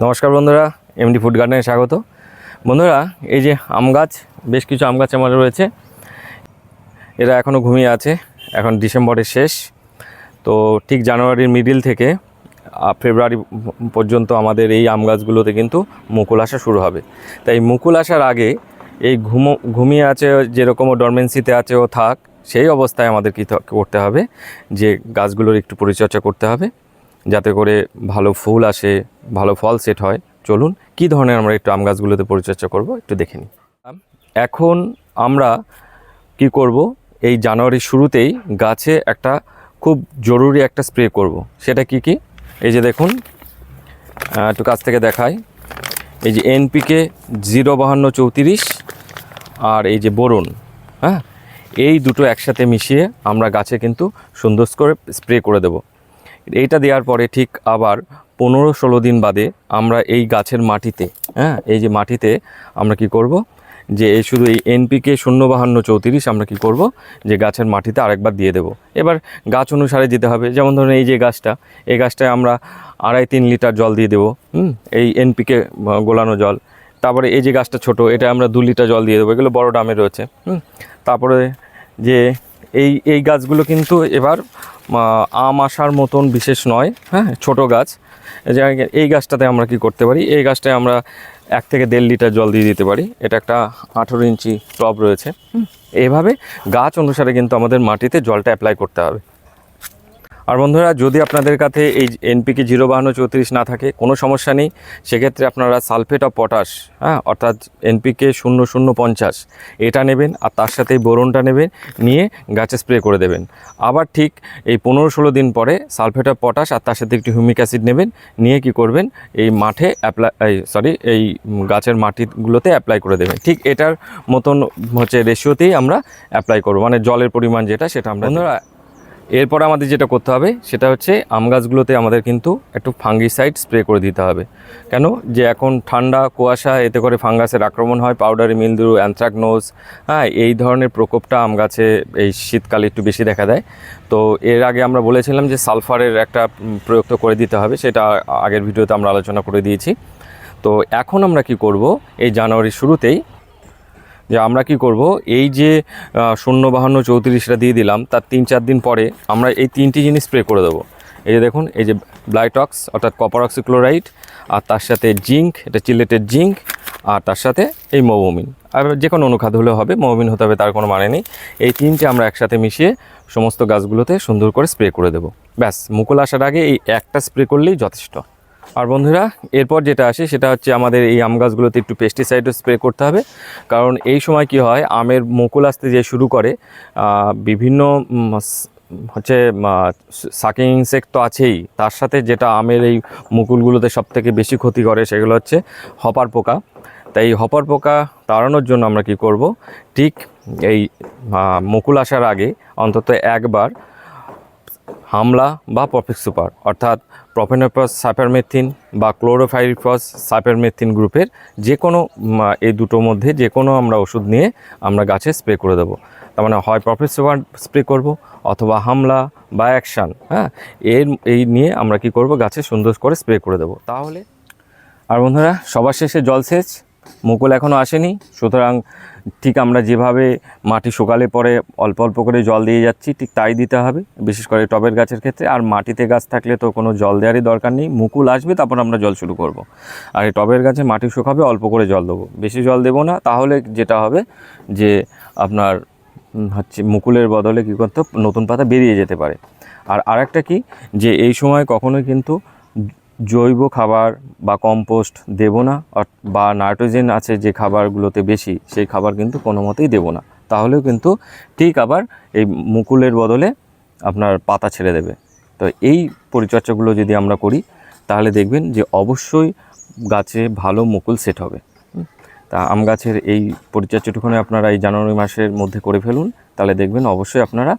নমস্কার বন্ধুরা MD food গার্ডেনে স্বাগত। বন্ধুরা, এই যে আম গাছ, বেশ কিছু আম গাছ আমার রয়েছে। এরা এখনও ঘুমিয়ে আছে, এখন ডিসেম্বরের শেষ। তো ঠিক জানুয়ারির মিডিল থেকে ফেব্রুয়ারি পর্যন্ত আমাদের এই আম গাছগুলোতে কিন্তু মুকুল আসা শুরু হবে। তাই মুকুল আসার আগে এই ঘুমো, ঘুমিয়ে আছে যেরকম ডরমেন্সিতে আছে ও থাক, সেই অবস্থায় আমাদের কী করতে হবে, যে গাছগুলোর একটু পরিচর্যা করতে হবে। যাতে করে ভালো ফুল আসে, ভালো ফল সেট হয়। চলুন, কি ধরনের আমরা একটু আম গাছগুলোতে পরিচর্যা করব একটু দেখে নিই। এখন আমরা কি করব? এই জানুয়ারির শুরুতেই গাছে একটা খুব জরুরি একটা স্প্রে করব। সেটা কি কি? এই যে দেখুন একটু কাছ থেকে দেখাই। এই যে এনপিকে জিরো বাহান্ন চৌত্রিশ আর এই যে বোরন হ্যাঁ? এই দুটো একসাথে মিশিয়ে আমরা গাছে কিন্তু সুন্দর করে স্প্রে করে দেব। এইটা দেওয়ার পরে ঠিক আবার পনেরো ষোলো দিন বাদে আমরা এই গাছের মাটিতে হ্যাঁ এই যে মাটিতে আমরা কি করব? যে এই শুধু এই এনপিকে শূন্য বাহান্ন চৌত্রিশ আমরা কি করব? যে গাছের মাটিতে আরেকবার দিয়ে দেব। এবার গাছ অনুসারে দিতে হবে। যেমন ধরুন এই যে গাছটা, এই গাছটায় আমরা আড়াই তিন লিটার জল দিয়ে দেবো, হুম, এই এনপিকে গোলানো জল। তারপরে এই যে গাছটা ছোট, এটা আমরা দু লিটার জল দিয়ে দেবো। এগুলো বড় ডামে রয়েছে, হুম। তারপরে যে এই এই গাছগুলো কিন্তু এবার আম আসার মতন বিশেষ নয় হ্যাঁ ছোটো গাছ। এই গাছটাতে আমরা কি করতে পারি? এই গাছটায় আমরা এক থেকে দেড় লিটার জল দিয়ে দিতে পারি। এটা একটা আঠেরো ইঞ্চি টব রয়েছে। এভাবে এইভাবে গাছ অনুসারে কিন্তু আমাদের মাটিতে জলটা অ্যাপ্লাই করতে হবে। আর বন্ধুরা, যদি আপনাদের কাছে এই এনপিকে জিরো বাহান্ন চৌত্রিশ না থাকে, কোনো সমস্যা নেই। সেক্ষেত্রে আপনারা সালফেট অফ পটাশ হ্যাঁ অর্থাৎ এনপিকে শূন্য শূন্য পঞ্চাশ, এটা নেবেন আর তার সাথে বোরনটা নেবেন, নিয়ে গাছে স্প্রে করে দেবেন। আবার ঠিক এই পনেরো ষোলো দিন পরে সালফেট অফ পটাশ আর তার সাথে একটু হিউমিক অ্যাসিড নেবেন, নিয়ে কি করবেন, এই মাঠে অ্যাপ্লাই সরি, এই গাছের মাটিগুলোতে অ্যাপ্লাই করে দেবেন। ঠিক এটার মতন হচ্ছে রেশিওতেই আমরা অ্যাপ্লাই করব মানে জলের পরিমাণ যেটা, সেটা আমরা এরপর আমাদের যেটা করতে হবে, সেটা হচ্ছে আম গাছগুলোতে আমাদের কিন্তু একটু ফাঙ্গিসাইড স্প্রে করে দিতে হবে। কেন? যে এখন ঠান্ডা, কুয়াশা, এতে করে ফাঙ্গাসের আক্রমণ হয়, পাউডারি মিলদুরু অ্যানথ্রাকনোজ হ্যাঁ এই ধরনের প্রকোপটা আম গাছে এই শীতকালে একটু বেশি দেখা দেয়। তো এর আগে আমরা বলেছিলাম যে সালফারের একটা প্রয়োগ তো করে দিতে হবে, সেটা আগের ভিডিওতে আমরা আলোচনা করে দিয়েছি। তো এখন আমরা কি করব, এই জানুয়ারির শুরুতেই যে আমরা কি করব? এই যে শূন্য বাহান্ন চৌত্রিশটা দিয়ে দিলাম, তার তিন চার দিন পরে আমরা এই তিনটি জিনিস স্প্রে করে দেবো। এই যে দেখুন, এই যে ব্লাইটক্স অর্থাৎ কপার অক্সিক্লোরাইড আর তার সাথে জিঙ্ক এটা চিলেটেড জিঙ্ক আর তার সাথে এই মোবোমিন আর যে কোনো অনুখাদ্য হলেও হবে মোবোমিন হতে হবে, তার কোনো মানে নেই। এই তিনটে আমরা একসাথে মিশিয়ে সমস্ত গাছগুলোতে সুন্দর করে স্প্রে করে দেবো। ব্যাস, মুকুল আসার আগে এই একটা স্প্রে করলেই যথেষ্ট। আর বন্ধুরা, এরপর যেটা আসে সেটা হচ্ছে আমাদের এই আম গাছগুলোতে একটু পেস্টিসাইডও স্প্রে করতে হবে। কারণ এই সময় কি হয়, আমের মুকুল আসতে যে শুরু করে বিভিন্ন হচ্ছে সাকিং ইনসেক্ট তো আছেই। তার সাথে যেটা আমের এই মুকুলগুলোতে সব থেকে বেশি ক্ষতি করে সেগুলো হচ্ছে হপার পোকা। তাই এই হপার পোকা তাড়ানোর জন্য আমরা কি করব, ঠিক এই মুকুল আসার আগে অন্তত একবার হামলা বা প্রফিক সুপার, অর্থাৎ প্রফেনোপাস সাইপারমেথিন বা ক্লোরোফাইরিফস সাইপারমেথিন গ্রুপের যে কোনো এই দুটোর মধ্যে যে কোনো আমরা ওষুধ নিয়ে আমরা গাছে স্প্রে করে দেবো। তার মানে হয় প্রফিক সুপার স্প্রে করব অথবা হামলা বা অ্যাকশান হ্যাঁ? এর, এই নিয়ে আমরা কি করব, গাছে সুন্দর করে স্প্রে করে দেবো। তাহলে, আর বন্ধুরা, সবার শেষে জলসেচ মুকুল এখনও আসেনি। সুতরাং ঠিক আমরা যেভাবে মাটি শুকালে পরে অল্প অল্প করে জল দিয়ে যাচ্ছি, ঠিক তাই দিতে হবে, বিশেষ করে টবের গাছের ক্ষেত্রে। আর মাটিতে গাছ থাকলে তো কোনো জল দেওয়ারই দরকার নেই। মুকুল আসবে, তারপর আমরা জল শুরু করব। আর এই টবের গাছে মাটি শুকাবে, অল্প করে জল দেবো। বেশি জল দেবো না, তাহলে যেটা হবে যে আপনার হচ্ছে মুকুলের বদলে কী করতে নতুন পাতা বেরিয়ে যেতে পারে। আর আরেকটা কি, যে এই সময় কখনোই কিন্তু জৈব খাবার বা কম্পোস্ট দেবো না বা নাইট্রোজেন আছে যে খাবারগুলোতে বেশি, সেই খাবার কিন্তু কোনো মতেই দেবো না। তাহলেও কিন্তু ঠিক আবার এই মুকুলের বদলে আপনার পাতা ছেড়ে দেবে। তো এই পরিচর্যাগুলো যদি আমরা করি, তাহলে দেখবেন যে অবশ্যই গাছে ভালো মুকুল সেট হবে। তা আম গাছের এই পরিচর্যাটুকুনি আপনারা এই জানুয়ারি মাসের মধ্যে করে ফেলুন, তাহলে দেখবেন অবশ্যই আপনারা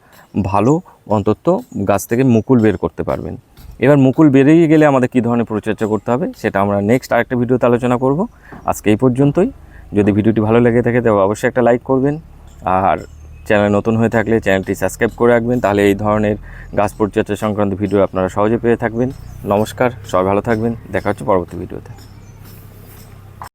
ভালো অন্তত গাছ থেকে মুকুল বের করতে পারবেন। এবার মুকুল বেরিয়ে গেলে আমাদের কী ধরনের পরিচর্যা করতে হবে, সেটা আমরা নেক্সট আরেকটা ভিডিওতে আলোচনা করব। আজকে এই পর্যন্তই। যদি ভিডিওটি ভালো লেগে থাকে তবে অবশ্যই একটা লাইক করবেন। আর চ্যানেল নতুন হয়ে থাকলে চ্যানেলটি সাবস্ক্রাইব করে রাখবেন, তাহলে এই ধরনের গাছ পরিচর্যা সংক্রান্ত ভিডিও আপনারা সহজে পেয়ে থাকবেন। নমস্কার, সবাই ভালো থাকবেন। দেখা হচ্ছে পরবর্তী ভিডিওতে।